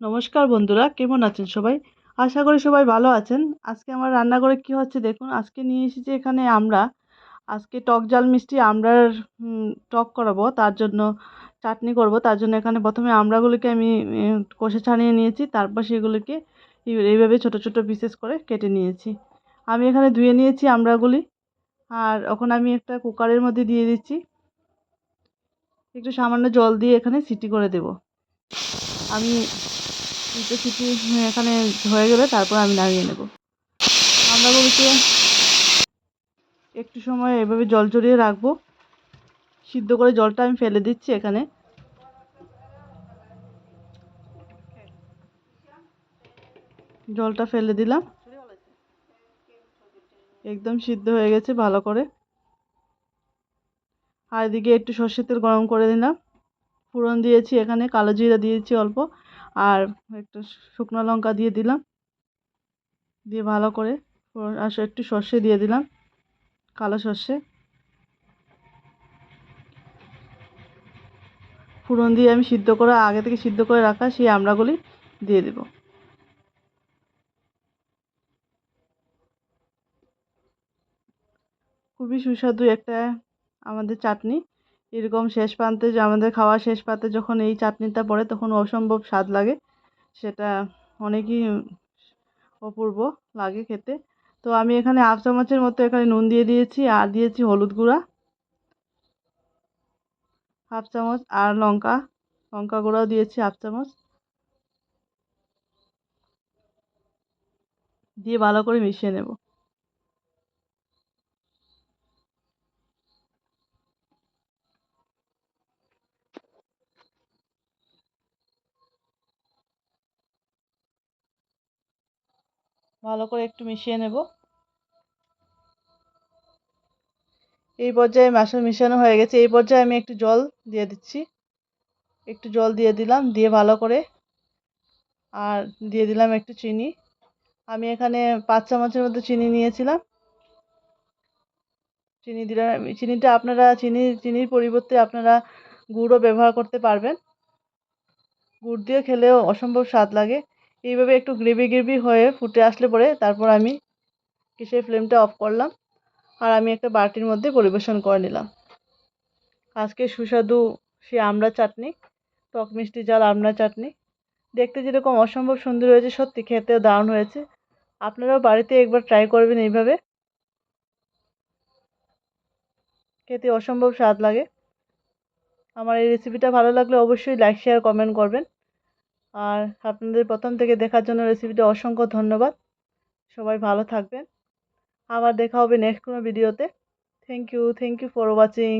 নমস্কার বন্ধুরা, কেমন আছেন সবাই? আশা করি সবাই ভালো আছেন। আজকে আমার রান্নাঘরে কী হচ্ছে দেখুন, আজকে নিয়ে এসেছি এখানে আমরা, আজকে টক জাল মিষ্টি আমড়ার টক করাবো, তার জন্য চাটনি করব। তার জন্য এখানে প্রথমে আমড়াগুলিকে আমি কষে ছাড়িয়ে নিয়েছি, তারপর সেগুলিকে এইভাবে ছোট ছোট পিসেস করে কেটে নিয়েছি। আমি এখানে ধুয়ে নিয়েছি আমড়াগুলি আর এখন আমি একটা কুকারের মধ্যে দিয়ে দিচ্ছি। একটু সামান্য জল দিয়ে এখানে সিটি করে দেব। আমি দুটো সিটি এখানে হয়ে গেলে তারপর আমি নামিয়ে নেব। আমড়াগুলিকে একটু সময় এভাবে জল চড়িয়ে রাখব। সিদ্ধ করে জলটা আমি ফেলে দিচ্ছি এখানে। জলটা ফেলে দিলাম। একদম সিদ্ধ হয়ে গেছে ভালো করে। আর এদিকে একটু সর্ষের তেল গরম করে দিলাম ফোড়ন দিয়েছি এখানে, কালো জিরা দিয়েছি অল্প। আর একটু শুকনো লঙ্কা দিয়ে দিলাম। দিয়ে ভালো করে আর একটু সর্ষে দিয়ে দিলাম, কালো সর্ষে। ফোড়ন দিয়ে আমি সিদ্ধ করে, আগে থেকে সিদ্ধ করে রাখা সেই আমড়াগুলি দিয়ে দেব। খুবই সুস্বাদু একটা আমাদের চাটনি। এরকম শেষ প্রান্তে যে আমাদের খাওয়া শেষ প্রান্তে যখন এই চাটনিটা পড়ে, তখন অসম্ভব স্বাদ লাগে। সেটা অনেকই অপূর্ব লাগে খেতে। তো আমি এখানে হাফ চামচের মতো এখানে নুন দিয়ে দিয়েছি, আর দিয়েছি হলুদ গুঁড়া। হাফ চামচ আর লঙ্কা লঙ্কা গুঁড়াও দিয়েছি হাফ চামচ। দিয়ে ভালো করে মিশিয়ে নেব। ভালো করে একটু মিশিয়ে নেব। এই পর্যায়ে মাসা মিশানো হয়ে গেছে। এই পর্যায়ে আমি একটু জল দিয়ে দিচ্ছি। একটু জল দিয়ে দিলাম, দিয়ে ভালো করে। আর দিয়ে দিলাম একটু চিনি। আমি এখানে পাঁচ চামচের মতো চিনি নিয়েছিলাম। চিনি দিলাম চিনিটা আপনারা, চিনি, চিনির পরিবর্তে আপনারা গুড়ও ব্যবহার করতে পারবেন। গুড় দিয়ে খেলেও অসম্ভব স্বাদ লাগে। এইভাবে একটু গ্রেভি গ্রেভি হয়ে ফুটে আসলে পরে তারপর আমি গ্যাসের ফ্লেমটা অফ করলাম আর আমি একটা বাটির মধ্যে পরিবেশন করে নিলাম। আজকে সুস্বাদু সে আমড়া চাটনি, টক মিষ্টি জাল আমড়া চাটনি। দেখতে যেরকম অসম্ভব সুন্দর হয়েছে, সত্যি খেতেও দারুণ হয়েছে। আপনারাও বাড়িতে একবার ট্রাই করবেন এইভাবে। খেতে অসম্ভব স্বাদ লাগে। আমার এই রেসিপিটা ভালো লাগলে অবশ্যই লাইক শেয়ার কমেন্ট করবেন। আর আপনাদের প্রথম থেকে দেখার জন্য রেসিপিটা অসংখ্য ধন্যবাদ। সবাই ভালো থাকবেন। আবার দেখা হবে নেক্সট কোনো ভিডিওতে thank you thank you for watching